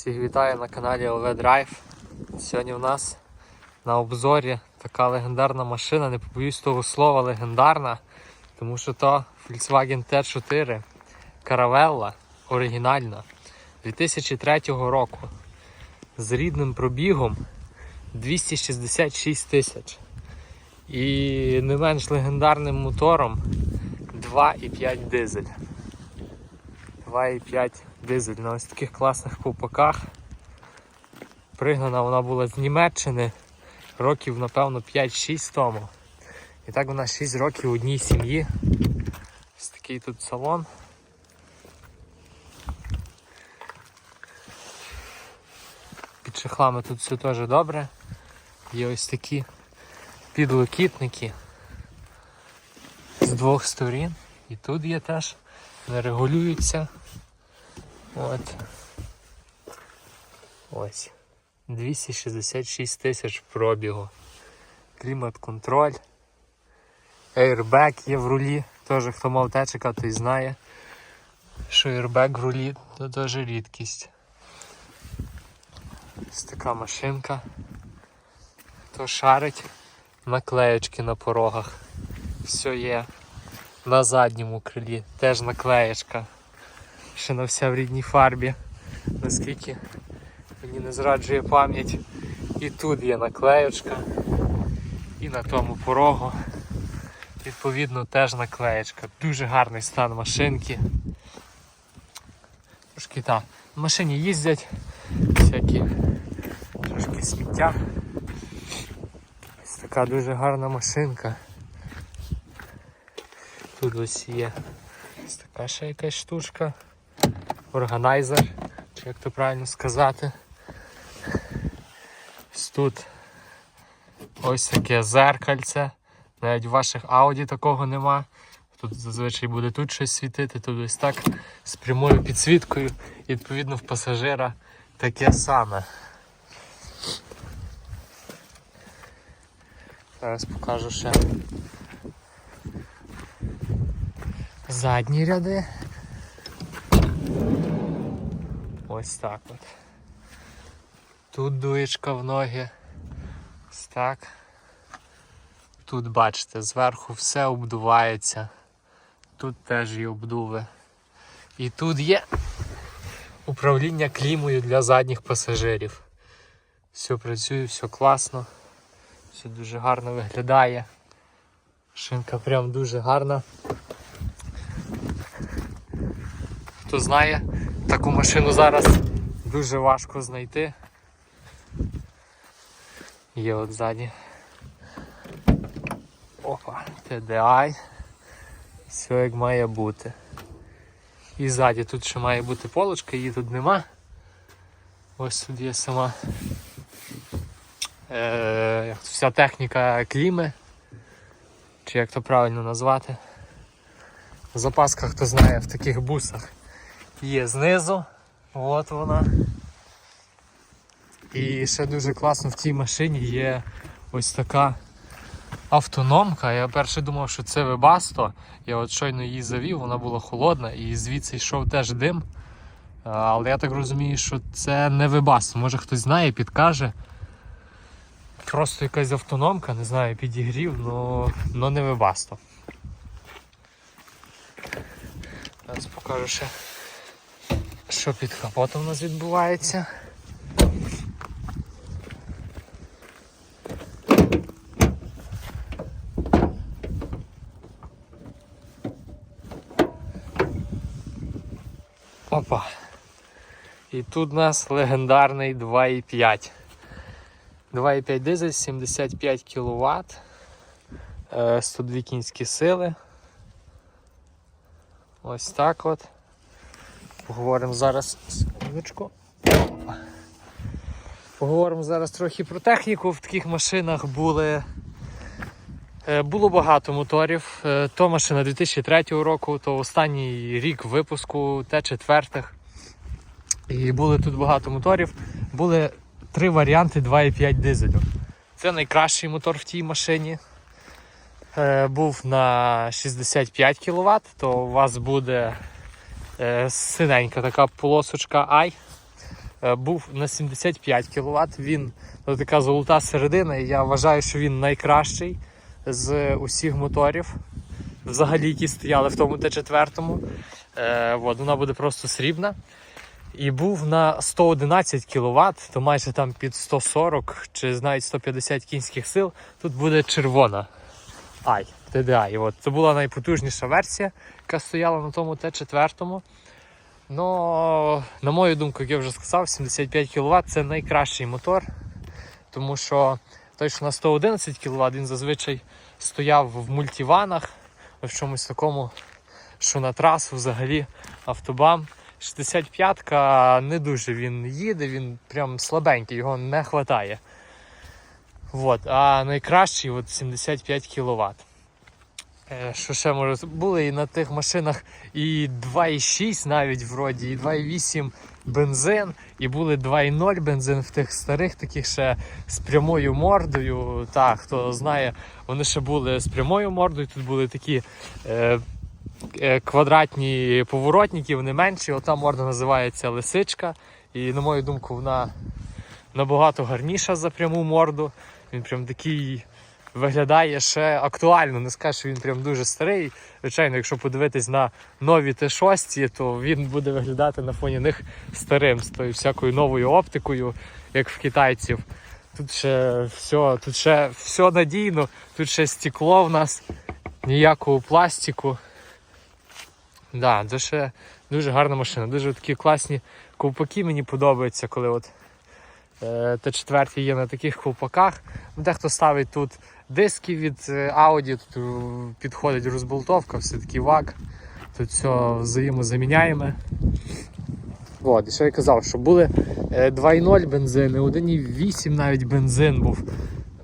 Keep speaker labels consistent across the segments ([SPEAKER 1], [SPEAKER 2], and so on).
[SPEAKER 1] Всіх вітаю на каналі OV Drive. Сьогодні у нас на обзорі така легендарна машина, не побоюсь того слова легендарна, тому що то Volkswagen T4 Caravella оригінальна 2003 року з рідним пробігом 266 тисяч і не менш легендарним мотором 2,5 дизель. 2,5 дизель на ось таких класних ковпаках. Пригнана вона була з Німеччини років, напевно, 5-6 тому. І так вона 6 років у одній сім'ї. Ось такий тут салон. Під шахлами тут все теж добре. Є ось такі підлокітники з двох сторін. І тут є теж, не регулюються. От. Ось. 266 тисяч пробігу. Клімат-контроль. Airbag є в рулі. Теж хто мав течика, той знає, що airbag в рулі то теж рідкість. Ось така машинка. То шарить наклеєчки на порогах. Все є. На задньому крилі теж наклеєчка. Ще на вся в рідній фарбі. Наскільки мені не зраджує пам'ять. І тут є наклеєчка. І на тому порогу. Відповідно теж наклеєчка. Дуже гарний стан машинки. Трошки так. В машині їздять всякі трошки сміття. Ось така дуже гарна машинка. Тут ось є ось така ще якась штучка. Органайзер, чи як то правильно сказати. Ось тут ось таке зеркальце. Навіть в ваших Audi такого нема. Тут зазвичай буде тут щось світити, тут ось так з прямою підсвіткою. І відповідно в пасажира таке саме. Зараз покажу ще задні ряди. Ось так от. Тут дуєчка в ноги. Ось так. Тут бачите, зверху все обдувається. Тут теж є обдуви. І тут є управління клімою для задніх пасажирів. Все працює, все класно, все дуже гарно виглядає. Шинка прям дуже гарна. Хто знає, таку машину зараз дуже важко знайти. Є от ззаді. Опа, TDI. Все як має бути. І ззаді тут ще має бути полочка, її тут нема. Ось тут є сама е, вся техніка кліми. Чи як то правильно назвати. Запаска, хто знає, в таких бусах є знизу. От вона. І ще дуже класно в цій машині є ось така автономка. Я перше думав, що це Webasto. Я от щойно її завів, вона була холодна і звідси йшов теж дим. Але я так розумію, що це не Webasto. Може хтось знає, підкаже. Просто якась автономка, не знаю, підігрів, але не Webasto. Зараз покажу ще, що під капотом у нас відбувається. Опа. І тут у нас легендарний 2,5. 2,5 дизель, 75 кВт, 102 кінські сили. Ось так от. Поговоримо зараз. Секундочку. Поговоримо зараз трохи про техніку. В таких машинах були. е, Було багато моторів. Е, То машина 2003 року, то останній рік випуску Т4. І були тут багато моторів. Були три варіанти 2,5 дизелю. Це найкращий мотор в тій машині. Е, Був на 65 кВт, то у вас буде синенька така полосочка I. е, був на 75 кВт. Він ну, така золота середина, і я вважаю, що він найкращий з усіх моторів, взагалі, які стояли в тому Т4. Е, от, вона буде просто срібна. І був на 111 кВт, то майже там під 140 чи навіть 150 кінських сил. Тут буде червона. Ай, TDI. От. Це була найпотужніша версія, яка стояла на тому Т4. Ну, на мою думку, як я вже сказав, 75 кВт це найкращий мотор, тому що той, що на 111 кВт, він зазвичай стояв в мультиванах, в чомусь такому, що на трасу взагалі автобам. 65-ка не дуже він їде, він прям слабенький, його не вистачає. А найкращий от 75 кВт. Е, Що ще може? Були і на тих машинах і 2,6 навіть вроді, і 2,8 бензин, і були 2,0 бензин в тих старих, таких ще з прямою мордою. Так, хто знає, вони ще були з прямою мордою. Тут були такі е, е, квадратні поворотники, вони менші. Ота морда називається лисичка. І на мою думку, вона набагато гарніша за пряму морду. Він прям такий виглядає ще актуально. Не скажу, що він прям дуже старий. Звичайно, якщо подивитись на нові Т6, то він буде виглядати на фоні них старим, з тою всякою новою оптикою, як в китайців. Тут ще все, тут ще все надійно, тут ще стекло в нас, ніякого пластику. Да, ще дуже гарна машина. Дуже такі класні ковпаки мені подобаються, коли от е, Т4 є на таких ковпаках. Дехто ставить тут диски від е, Audi, тут е, підходить розболтовка, все таки вак. Тут все взаємозаміняємо. От, і що я казав, що були е, 2.0 бензини, 1.8 навіть бензин був.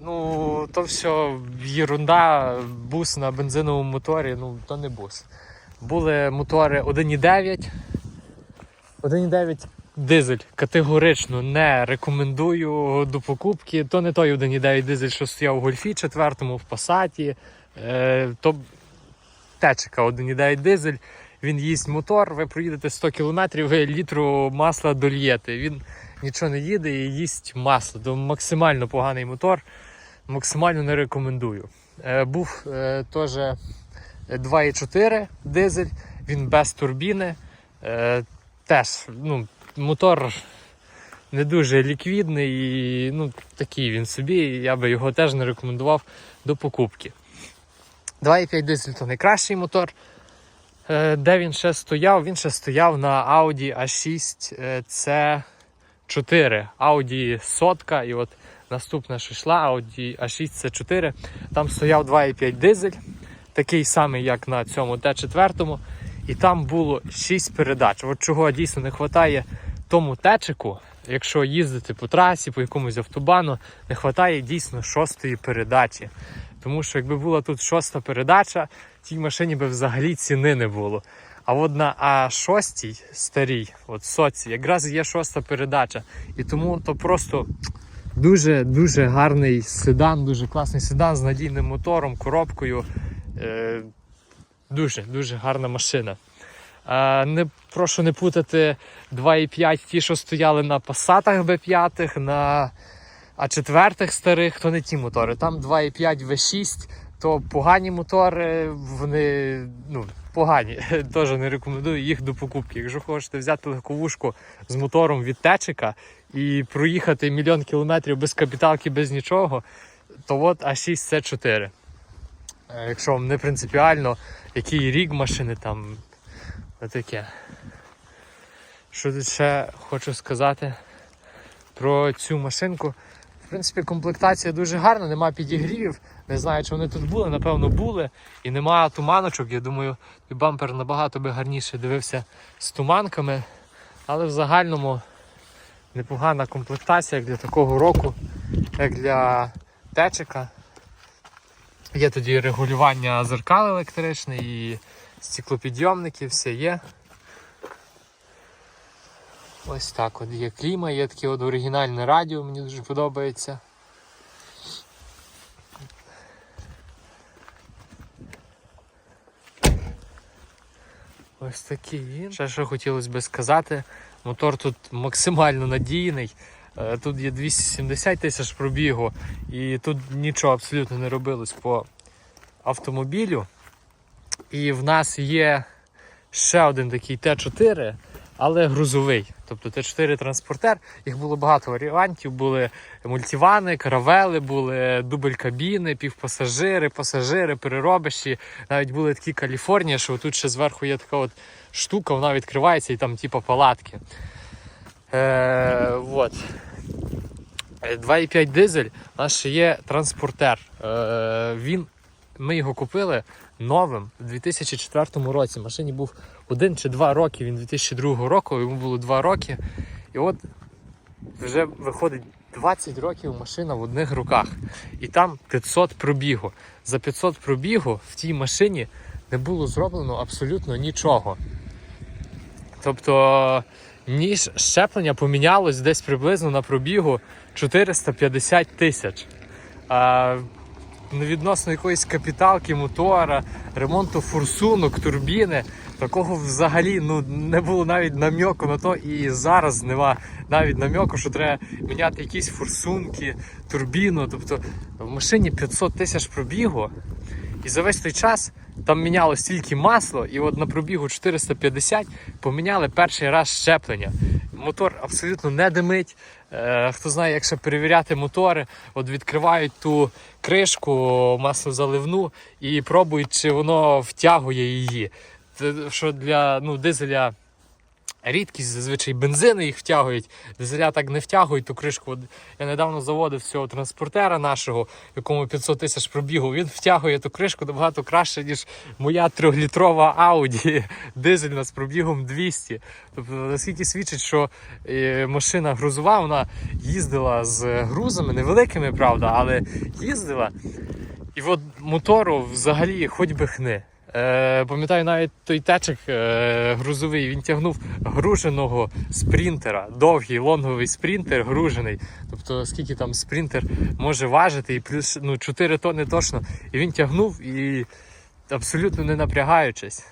[SPEAKER 1] Ну, то все єрунда, бус на бензиновому моторі, ну то не бус. Були мотори 1.9. 1.9 дизель категорично не рекомендую до покупки. То не той 1.9 дизель, що стояв у гольфі 4 в пасаті. Е, то течика 1.9 дизель. Він їсть мотор, ви проїдете 100 км, ви літру масла дольєте. Він нічого не їде і їсть масло. То максимально поганий мотор, максимально не рекомендую. Е, був е, теж 2,4 дизель, він без турбіни. Е, теж ну, мотор не дуже ліквідний і ну, такий він собі. Я би його теж не рекомендував до покупки. 2,5 дизель то найкращий мотор. Е, Де він ще стояв? Він ще стояв на Audi A6 е, C4. Audi сотка. І от наступна що йшла, Audi A6 C4. Там стояв 2,5 дизель, такий самий, як на цьому Т4. І там було 6 передач. От чого дійсно не вистачає тому течику, якщо їздити по трасі, по якомусь автобану, не вистачає дійсно шостої передачі. Тому що якби була тут шоста передача, тій машині би взагалі ціни не було. А от на А6 старій, от соці, якраз є шоста передача. І тому то просто дуже дуже гарний седан, дуже класний седан з надійним мотором, коробкою. Е, дуже дуже гарна машина. Е, не, прошу не путати 2,5 ті, що стояли на пасатах Б5, на А4 старих, то не ті мотори. Там 2,5 V6, то погані мотори, вони ну, погані. Теж не рекомендую їх до покупки. Якщо хочете взяти легковушку з мотором від течика і проїхати мільйон кілометрів без капіталки, без нічого, то от А6 С4. Е, Якщо вам не принципіально, який рік машини там Отаке. Що тут ще хочу сказати про цю машинку. В принципі, комплектація дуже гарна, нема підігрівів. Не знаю, чи вони тут були, напевно, були. І немає туманочок. Я думаю, і бампер набагато би гарніше дивився з туманками. Але в загальному непогана комплектація як для такого року, як для течика. Є тоді регулювання зеркал електричне і стеклопідйомники, все є. Ось так от є кліма, є таке от оригінальне радіо, мені дуже подобається. Ось такий він. Ще що хотілося би сказати. Мотор тут максимально надійний. Е, Тут є 270 тисяч пробігу, і тут нічого абсолютно не робилось по автомобілю. І в нас є ще один такий Т4, але грузовий. Тобто Т4 транспортер. Їх було багато варіантів. Були мультивани, каравели, були дубль кабіни, півпасажири, пасажири, переробищі. Навіть були такі Каліфорнія, що тут ще зверху є така от штука, вона відкривається і там типу палатки. Е, вот. Е, 2,5 дизель, у нас ще є транспортер. Е, він, ми його купили новим у 2004 році. Машині був один чи два роки, він 2002 року, йому було два роки. І от вже виходить 20 років машина в одних руках. І там 500 пробігу. За 500 пробігу в тій машині не було зроблено абсолютно нічого. Тобто ніж щеплення помінялось десь приблизно на пробігу 450 тисяч. Відносно якоїсь капіталки мотора, ремонту форсунок, турбіни, такого взагалі ну, не було навіть намьоку на то, і зараз нема навіть намьоку, що треба міняти якісь форсунки, турбіну. Тобто в машині 500 тисяч пробігу, і за весь той час там мінялось тільки масло, і от на пробігу 450 поміняли перший раз щеплення. Мотор абсолютно не димить. Е, хто знає, як ще перевіряти мотори, от відкривають ту кришку маслозаливну і пробують, чи воно втягує її. Що для ну, дизеля рідкість, зазвичай бензини їх втягують, дизеля так не втягують ту кришку. Я недавно заводив цього транспортера нашого, якому 500 тисяч пробігу. Він втягує ту кришку набагато краще, ніж моя трьохлітрова Audi дизельна з пробігом 200. Тобто, наскільки свідчить, що е, машина грузова, вона їздила з грузами, невеликими, правда, але їздила. І от мотору взагалі хоч би хни. Е, пам'ятаю навіть той течик е, грузовий, він тягнув груженого спринтера, довгий лонговий спринтер гружений. Тобто скільки там спринтер може важити, і плюс ну, 4 тонни точно. І він тягнув і абсолютно не напрягаючись.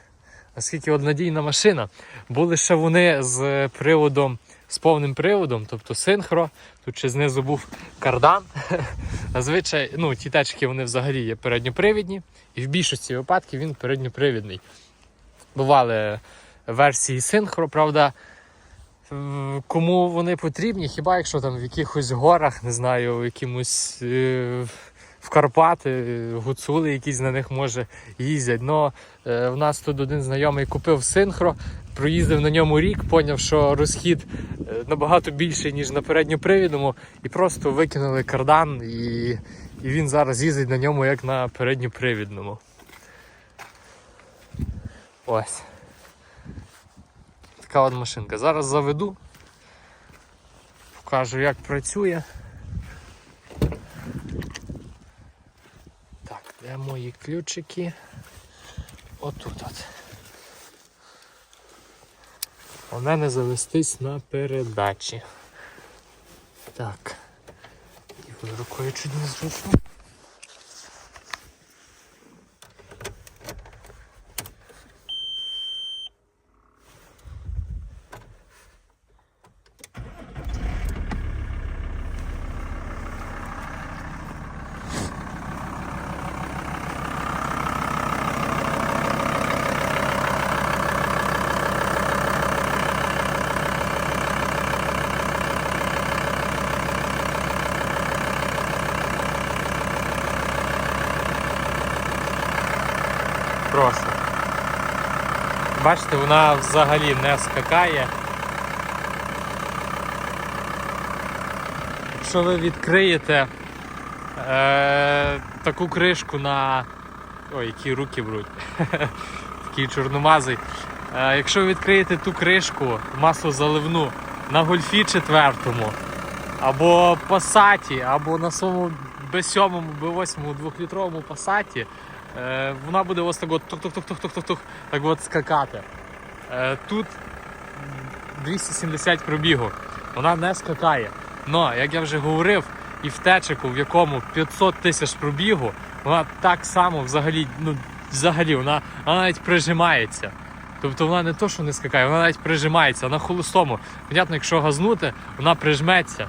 [SPEAKER 1] Наскільки от надійна машина. Були ще вони з приводом, з повним приводом, тобто синхро. Тут ще знизу був кардан. Зазвичай, ну, ті тачки вони взагалі є передньопривідні, і в більшості випадків він передньопривідний. Бували версії синхро, правда. Кому вони потрібні, хіба якщо там в якихось горах, не знаю, в якимось е, в Карпати, гуцули якісь на них може їздять. Но е, в нас тут один знайомий купив синхро, проїздив на ньому рік, поняв, що розхід е, набагато більший, ніж на передньопривідному, і просто викинули кардан, і, і він зараз їздить на ньому як на передньопривідному. Ось. Така от машинка. Зараз заведу, покажу, як працює. Так, де мої ключики? Отут от. У мене завестись на передачі. Так. І рукою чуть не зручно. Просто. Бачите, вона взагалі не скакає. Якщо ви відкриєте е, таку кришку на. Ой, які руки бруть. Такий чорномазий. Е, якщо ви відкриєте ту кришку маслозаливну на гольфі четвертому, або пасаті, або на своєму Б7, Б8 двохлітровому пасаті, е, вона буде ось так от тух-тух-тух-тух-тух-тух так от скакати. Е, тут 270 пробігу, вона не скакає. Но, як я вже говорив, і в течику, в якому 500 тисяч пробігу, вона так само взагалі, ну, взагалі, вона, вона навіть прижимається. Тобто вона не то, що не скакає, вона навіть прижимається на холостому. Понятно, якщо газнути, вона прижметься.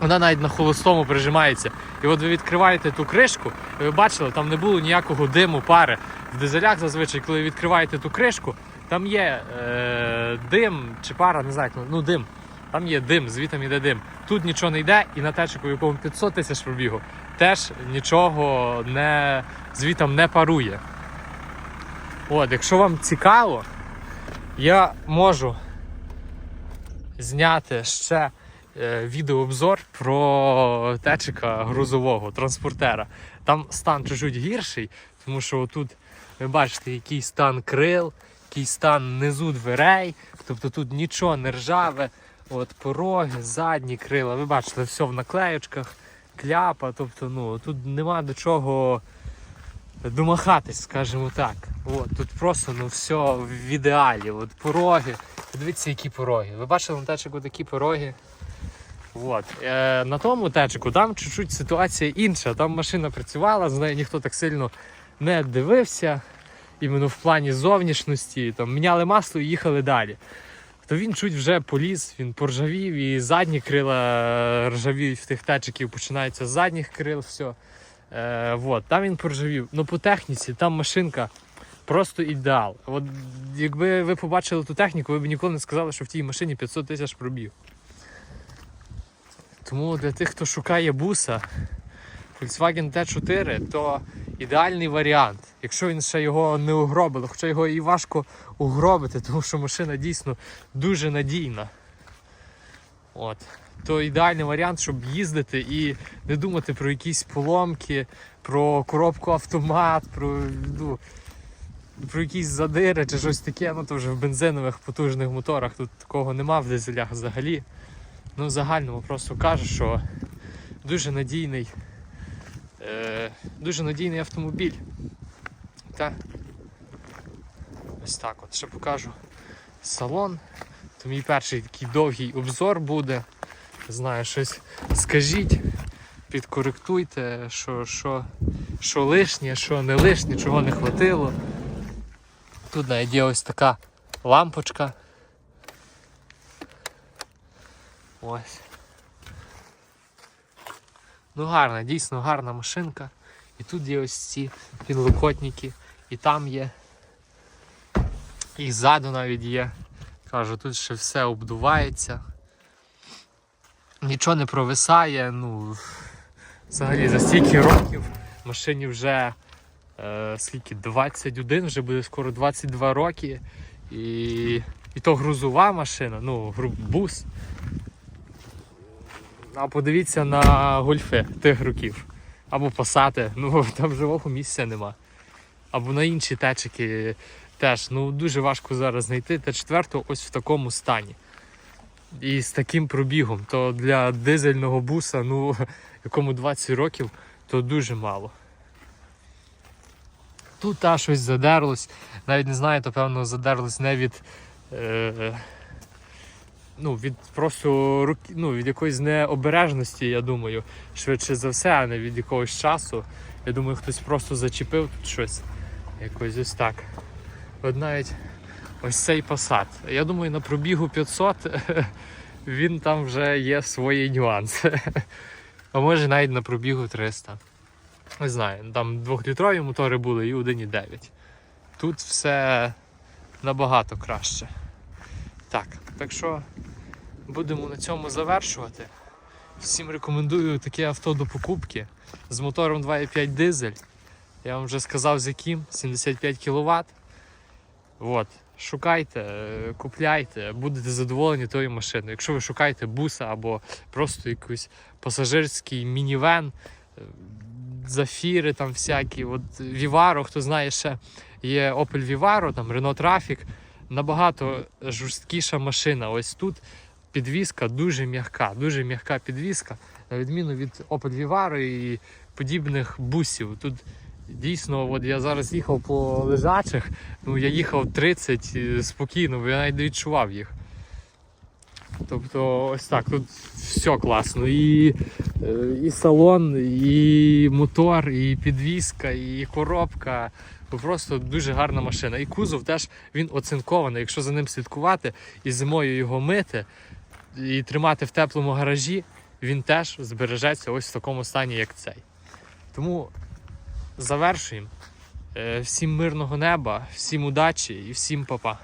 [SPEAKER 1] Вона навіть на холостому прижимається. І от ви відкриваєте ту кришку, і ви бачили, там не було ніякого диму, пари. В дизелях зазвичай, коли відкриваєте ту кришку, там є е, дим чи пара, не знаю, ну дим. Там є дим, звітом іде дим. Тут нічого не йде, і на течику, в якому 500 тисяч пробігу, теж нічого не звітом не парує. От, якщо вам цікаво, я можу зняти ще відеообзор про течика грузового транспортера. Там стан чуть-чуть гірший, тому що тут ви бачите, який стан крил, який стан низу дверей, тобто тут нічого не ржаве. От пороги, задні крила, ви бачите, все в наклеючках, кляпа, тобто ну, тут нема до чого домахатись, скажімо так. От, тут просто ну, все в ідеалі. От пороги. Подивіться, які пороги. Ви бачили на течику такі пороги. От. Е, на тому течику там чуть-чуть ситуація інша. Там машина працювала, з нею ніхто так сильно не дивився. Іменно в плані зовнішності. Там, міняли масло і їхали далі. То він чуть вже поліз, він поржавів і задні крила ржавіють в тих течиків, починаються з задніх крил, все. Е, вот, там він поржавів. Ну по техніці там машинка просто ідеал. От якби ви побачили ту техніку, ви б ніколи не сказали, що в тій машині 500 тисяч пробіг. Тому для тих, хто шукає буса, Volkswagen T4 то ідеальний варіант. Якщо він ще його не угробили, хоча його і важко угробити, тому що машина дійсно дуже надійна. От. То ідеальний варіант, щоб їздити і не думати про якісь поломки, про коробку автомат, про, ну, про якісь задири чи щось таке. Ну то вже в бензинових потужних моторах тут такого нема в дизелях взагалі. Ну, в загальному просто кажу, що дуже надійний, е, дуже надійний автомобіль. Та ось так от. Ще покажу салон. То мій перший такий довгий обзор буде. Знаю, щось скажіть, підкоректуйте, що, що, що лишнє, що не лишнє, чого не хватило. Тут навіть є ось така лампочка. Ось. Ну гарна, дійсно гарна машинка. І тут є ось ці підлокотники, і там є. І ззаду навіть є. Кажу, тут ще все обдувається. Нічого не провисає. Ну, взагалі за стільки років машині вже е, скільки 21, вже буде скоро 22 роки. І, і то грузова машина, ну, бус. А подивіться на гольфи тих років. Або пасати, ну там живого місця нема. Або на інші течики теж ну дуже важко зараз знайти Т4 ось в такому стані. І з таким пробігом. То для дизельного буса, ну, якому 20 років, то дуже мало. Тут та щось задерлось. Навіть не знаю, то певно задерлось не від. Е, ну, від просто руки, ну, від якоїсь необережності, я думаю, швидше за все, а не від якогось часу. Я думаю, хтось просто зачепив тут щось. Якось ось так. От навіть ось цей посад. Я думаю, на пробігу 500 він там вже є свої нюанси. А може навіть на пробігу 300. Не знаю, там двохлітрові мотори були і 1,9. Тут все набагато краще. Так, так що будемо на цьому завершувати. Всім рекомендую таке авто до покупки з мотором 2,5 дизель. Я вам вже сказав з яким 75 кВт. От. Шукайте, е, купляйте, будете задоволені тою машиною. Якщо ви шукаєте буса або просто якийсь пасажирський мінівен, е, зафіри там всякі. От Vivaro, хто знає ще є Opel Vivaro, там Renault Traffic, набагато жорсткіша машина. Ось тут підвізка дуже м'яка, дуже м'яка підвізка, на відміну від Opel Vivaro і подібних бусів. Тут дійсно, от я зараз їхав по лежачих, ну я їхав 30 е, спокійно, бо я навіть не відчував їх. Тобто, ось так, тут все класно. І, е, і салон, і мотор, і підвізка, і коробка. Просто дуже гарна машина. І кузов теж він оцинкований. Якщо за ним слідкувати і зимою його мити і тримати в теплому гаражі, він теж збережеться ось в такому стані, як цей. Тому завершуємо. Е, Всім мирного неба, всім удачі і всім па-па.